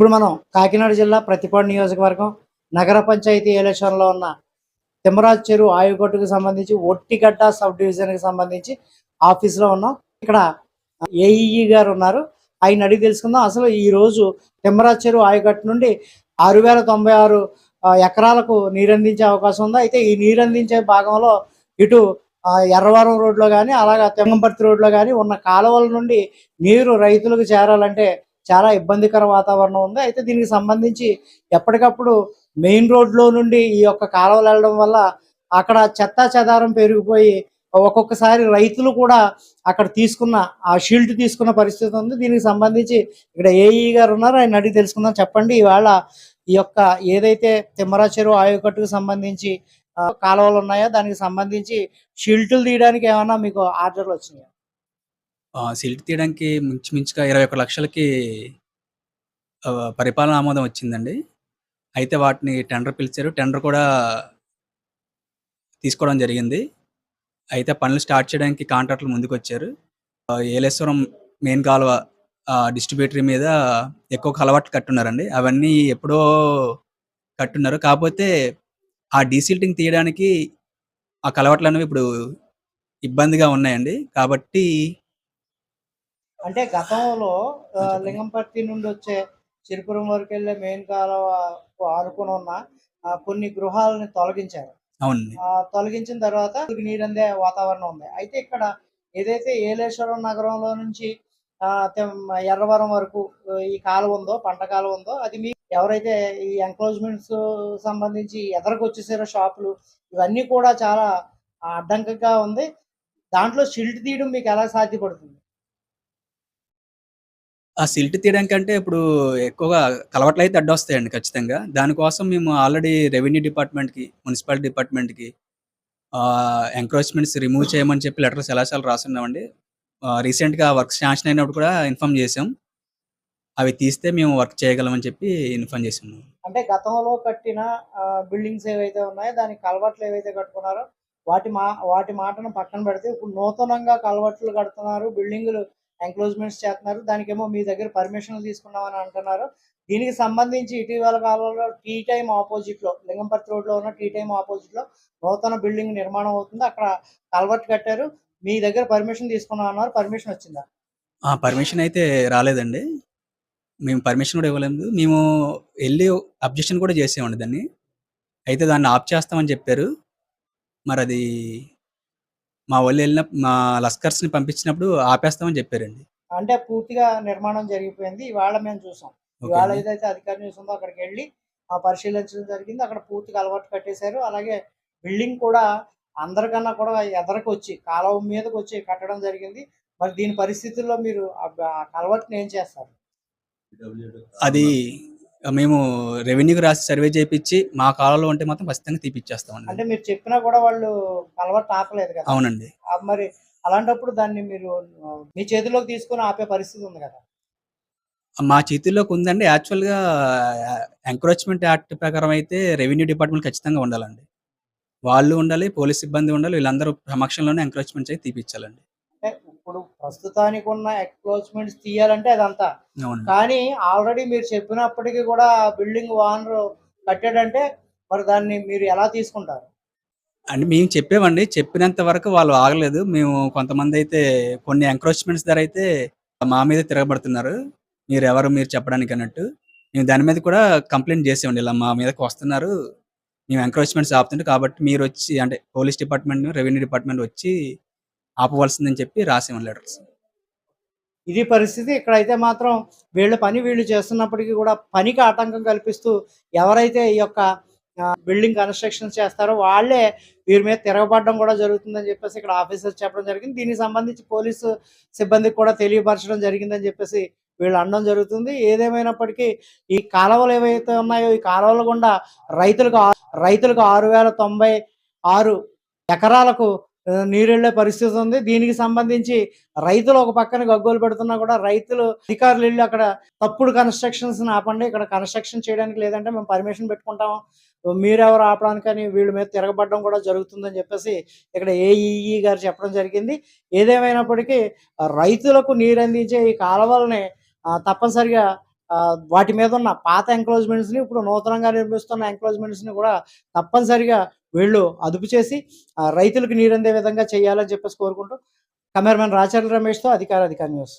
ఇప్పుడు మనం కాకినాడ జిల్లా ప్రతిపాడు నియోజకవర్గం నగర పంచాయతీ ఎలక్షన్లో ఉన్న తిమ్మరాజు చెరువు ఆయుగొట్టుకు సంబంధించి ఒట్టిగడ్డ సబ్ డివిజన్కి సంబంధించి ఆఫీస్లో ఉన్నాం. ఇక్కడ ఏఈఈ గారు ఉన్నారు. ఆయన అడిగి తెలుసుకుందాం. అసలు ఈ రోజు తిమ్మరాజు చెరువు ఆయుగట్టు నుండి ఆరు వేల తొంభై ఆరు ఎకరాలకు నీరందించే అవకాశం ఉంది. అయితే ఈ నీరందించే భాగంలో ఇటు ఎర్రవరం రోడ్లో కానీ అలాగా తెంగంపర్తి రోడ్లో కానీ ఉన్న కాలువల నుండి నీరు రైతులకు చేరాలంటే చాలా ఇబ్బందికర వాతావరణం ఉంది. అయితే దీనికి సంబంధించి ఎప్పటికప్పుడు మెయిన్ రోడ్లో నుండి ఈ యొక్క కాలువలు వెళ్ళడం వల్ల అక్కడ చెత్తా చెదారం పెరిగిపోయి ఒక్కొక్కసారి రైతులు కూడా అక్కడ తీసుకున్న ఆ షీల్డ్ తీసుకున్న పరిస్థితి ఉంది. దీనికి సంబంధించి ఇక్కడ ఏఈ గారు ఉన్నారు. ఆయన అడిగి తెలుసుకుందాం. చెప్పండి. ఇవాళ ఈ యొక్క ఏదైతే తిమ్మరా చెరువు ఆయుకట్టుకు సంబంధించి కాలువలు ఉన్నాయో దానికి సంబంధించి షీల్డ్లు తీయడానికి ఏమైనా మీకు ఆర్డర్లు వచ్చినాయా? ఆ! సిల్ట్ తీయడానికి మించుమించుగా 21 లక్షలకి ఆహ్, పరిపాలన ఆమోదం వచ్చిందండి. అయితే వాటిని టెండర్ పిలిచారు. టెండర్ కూడా తీసుకోవడం జరిగింది. అయితే పనులు స్టార్ట్ చేయడానికి కాంట్రాక్టర్లు ముందుకొచ్చారు. ఆహ్, ఏలేశ్వరం మెయిన్ కాలువ ఆహ్, డిస్ట్రిబ్యూటరీ మీద ఎక్కువ కలవట్లు కట్టున్నారండి. అవన్నీ ఎప్పుడో కట్టున్నారు. కాపోతే ఆ డీసిల్టింగ్ తీయడానికి ఆ కలవట్లనేవి ఇప్పుడు ఇబ్బందిగా ఉన్నాయండి. కాబట్టి అంటే గతంలో ఆ, లింగంపర్తి నుండి వచ్చే చిరుపురం వరకు వెళ్ళే మెయిన్ కాలువ ఆనుకుని ఉన్న ఆ, కొన్ని గృహాలని తొలగించారు. అవునండి. ఆ, తొలగించిన తర్వాత మీకు నీరందే వాతావరణం ఉంది. అయితే ఇక్కడ ఏదైతే ఏలేశ్వరం నగరంలో నుంచి ఆ, ఎర్రవరం వరకు ఆ, ఈ కాలువ ఉందో పంట కాలువ ఉందో అది మీ ఎవరైతే ఈ ఎంక్లోజ్మెంట్స్ సంబంధించి ఎదరకు వచ్చేసారో షాపులు ఇవన్నీ కూడా చాలా ఆ, అడ్డంకిగా ఉంది. దాంట్లో షిల్ట్ తీయడం మీకు ఎలా సాధ్యపడుతుంది? ఆ సిల్ట్ తీయడానికంటే ఇప్పుడు ఎక్కువగా కలవట్లయితే అడ్డొస్తాయండి ఖచ్చితంగా. దానికోసం మేము ఆల్రెడీ రెవెన్యూ డిపార్ట్‌మెంట్‌కి, మున్సిపాలిటీ డిపార్ట్‌మెంట్‌కి ఎంక్రోచ్‌మెంట్స్ రిమూవ్ చేయమని చెప్పి లెటర్స్ ఎలా చాలా రాసున్నామండి. రీసెంట్‌గా వర్క్ శాంక్షన్ అయినప్పుడు కూడా ఇన్ఫార్మ్ చేసాం. అవి తీస్తే మేము వర్క్ చేయగలమని చెప్పి ఇన్ఫార్మ్ చేసాము. అంటే గతంలో కట్టిన బిల్డింగ్స్ ఏవైతే ఉన్నాయో దానికి కలవట్లు ఏవైతే కట్టుకున్నారో వాటి మా వాటి మాటను పక్కన పెడితే ఇప్పుడు నూతనంగా కలవట్లు కడుతున్నారు బిల్డింగులు ఎంక్లోజ్మెంట్స్ చేస్తున్నారు దానికేమో మీ దగ్గర పర్మిషన్లు తీసుకున్నామని అంటున్నారు దీనికి సంబంధించి ఇటీవల కాలంలో టీ టైం ఆపోజిట్లో లింగంపర్తి రోడ్లో ఉన్న టీ టైం ఆపోజిట్లో నూతన బిల్డింగ్ నిర్మాణం అవుతుంది అక్కడ కల్వర్ట్ కట్టారు మీ దగ్గర పర్మిషన్ తీసుకున్నాం అన్నారు పర్మిషన్ వచ్చిందా ఆ! పర్మిషన్ అయితే రాలేదండి. మేము పర్మిషన్ కూడా ఇవ్వలేదు. మేము వెళ్ళి అబ్జెక్షన్ కూడా చేసేవాడి దాన్ని. అయితే దాన్ని ఆఫ్ చేస్తామని చెప్పారు. మరి అది మా వోళ్ళెళ్ళిన మా లస్కర్స్‌ని పంపించినప్పుడు ఆపేస్తామని చెప్పారండి. అంటే పూర్తిగా నిర్మాణం జరిగిపోయింది. ఇవాళ మేము చూసాం. ఇవాళ. ఏదైతే అధికార న్యూస్ ఉందో అక్కడికి వెళ్ళి ఆ పరిశీలించడం జరిగింది. అక్కడ పూర్తిగా అలవాటు కట్టేశారు. అలాగే బిల్డింగ్ కూడా అందరికన్నా కూడా ఎదరకు వచ్చి కాలువ మీదకి వచ్చి కట్టడం జరిగింది. మరి దీని పరిస్థితుల్లో మీరు ఆ కలవట్టుని ఏం చేస్తారు? అది మేము రెవెన్యూకి రాసి సర్వే చేపిచ్చి మా కాలంలో ఉంటే మాత్రం ఖచ్చితంగా తీపిచ్చేస్తామండి. అంటే మీరు చెప్పినా కూడా వాళ్ళు కలవట్టు ఆపలేదు కదా అవునండి. మరి అలాంటప్పుడు దాన్ని మీరు మీ చేతిలోకి తీసుకొని ఆపే పరిస్థితి ఉంది కదా మా చేతుల్లోకి ఉందండి. యాక్చువల్‌గా ఎంక్రోచ్‌మెంట్ యాక్ట్ ప్రకారం అయితే రెవెన్యూ డిపార్ట్‌మెంట్ ఖచ్చితంగా ఉండాలండి. వాళ్ళు ఉండాలి, పోలీస్ సిబ్బంది ఉండాలి. వీళ్ళందరూ సమక్షంలోనే ఎంక్రోచ్‌మెంట్స్ అయితే తీపిచ్చాలండి. ఇప్పుడు ప్రస్తుతానికి ఉన్న ఎక్స్ప్లోచ్మెంట్స్ తీయాలంటే అదంతా. కానీ ఆల్రెడీ మీరు చెప్పినప్పటికీ కూడా బిల్డింగ్ ఓనర్ కట్టాడంటే మరి దాన్ని మీరు ఎలా తీసుకుంటారు అంటే మేము చెప్పామండి. చెప్పినంత వరకు వాళ్ళు ఆగలేదు. మేము కొంతమందైతే కొన్ని ఎంక్రోచ్‌మెంట్స్ దగ్గర అయితే మా మీదే తిరగబడుతున్నారు. మీరెవరు మీరు చెప్పడానికి అన్నట్టు. మేము దాని మీద కూడా కంప్లెయింట్ చేసామండి. ఇలా మా మీదకి వస్తున్నారు. మేము ఎంక్రోచ్‌మెంట్స్ ఆపుతుంటే కాబట్టి మీరొచ్చి అంటే పోలీస్ డిపార్ట్‌మెంట్, రెవెన్యూ డిపార్ట్‌మెంట్ వచ్చి ఆపవలసిందని చెప్పి రాసామండి లెటర్స్. ఇది పరిస్థితి. ఇక్కడైతే మాత్రం వీళ్ళ పని వీళ్ళు చేస్తున్నప్పటికీ కూడా పనికి ఆటంకం కల్పిస్తూ ఎవరైతే ఈ యొక్క బిల్డింగ్ కన్స్ట్రక్షన్ చేస్తారో వాళ్ళే వీరి మీద తిరగబడడం కూడా జరుగుతుందని చెప్పేసి ఇక్కడ ఆఫీసర్ చెప్పడం జరిగింది. దీనికి సంబంధించి పోలీసు సిబ్బందికి కూడా తెలియపరచడం జరిగిందని చెప్పేసి వీళ్ళు అనడం జరుగుతుంది. ఏదేమైనప్పటికీ ఈ కాలువలు ఏవైతే ఉన్నాయో ఈ కాలువల గుండా రైతులకు రైతులకు ఆరు వేల తొంభై ఆరు ఎకరాలకు నీరెళ్ళే పరిస్థితి ఉంది. దీనికి సంబంధించి రైతులు ఒక పక్కన గగ్గోలు పెడుతున్నా కూడా రైతులు అధికారులు వెళ్ళి అక్కడ తప్పుడు కన్స్ట్రక్షన్స్ ఆపండి. ఇక్కడ కన్స్ట్రక్షన్ చేయడానికి లేదంటే మేము పర్మిషన్ పెట్టుకుంటాం మీరెవరు ఆపడానికని వీళ్ళ మీద తిరగబడడం కూడా జరుగుతుందని చెప్పేసి ఇక్కడ ఏఈఈ గారు చెప్పడం జరిగింది. ఏదేమైనప్పటికీ రైతులకు నీరు అందించే ఈ కాలువల్ని తప్పనిసరిగా వాటి మీద ఉన్న పాత ఎంక్లోజ్మెంట్స్ని ఇప్పుడు నూతనంగా నిర్మిస్తున్న ఎంక్లోజ్మెంట్స్ని కూడా తప్పనిసరిగా వీళ్ళు అదుపు చేసి ఆ, రైతులకు నీరందే విధంగా చేయాలని చెప్పేసి కోరుకుంటూ కెమెరామెన్ రాచర్ల రమేష్తో అధికార అధికార న్యూస్.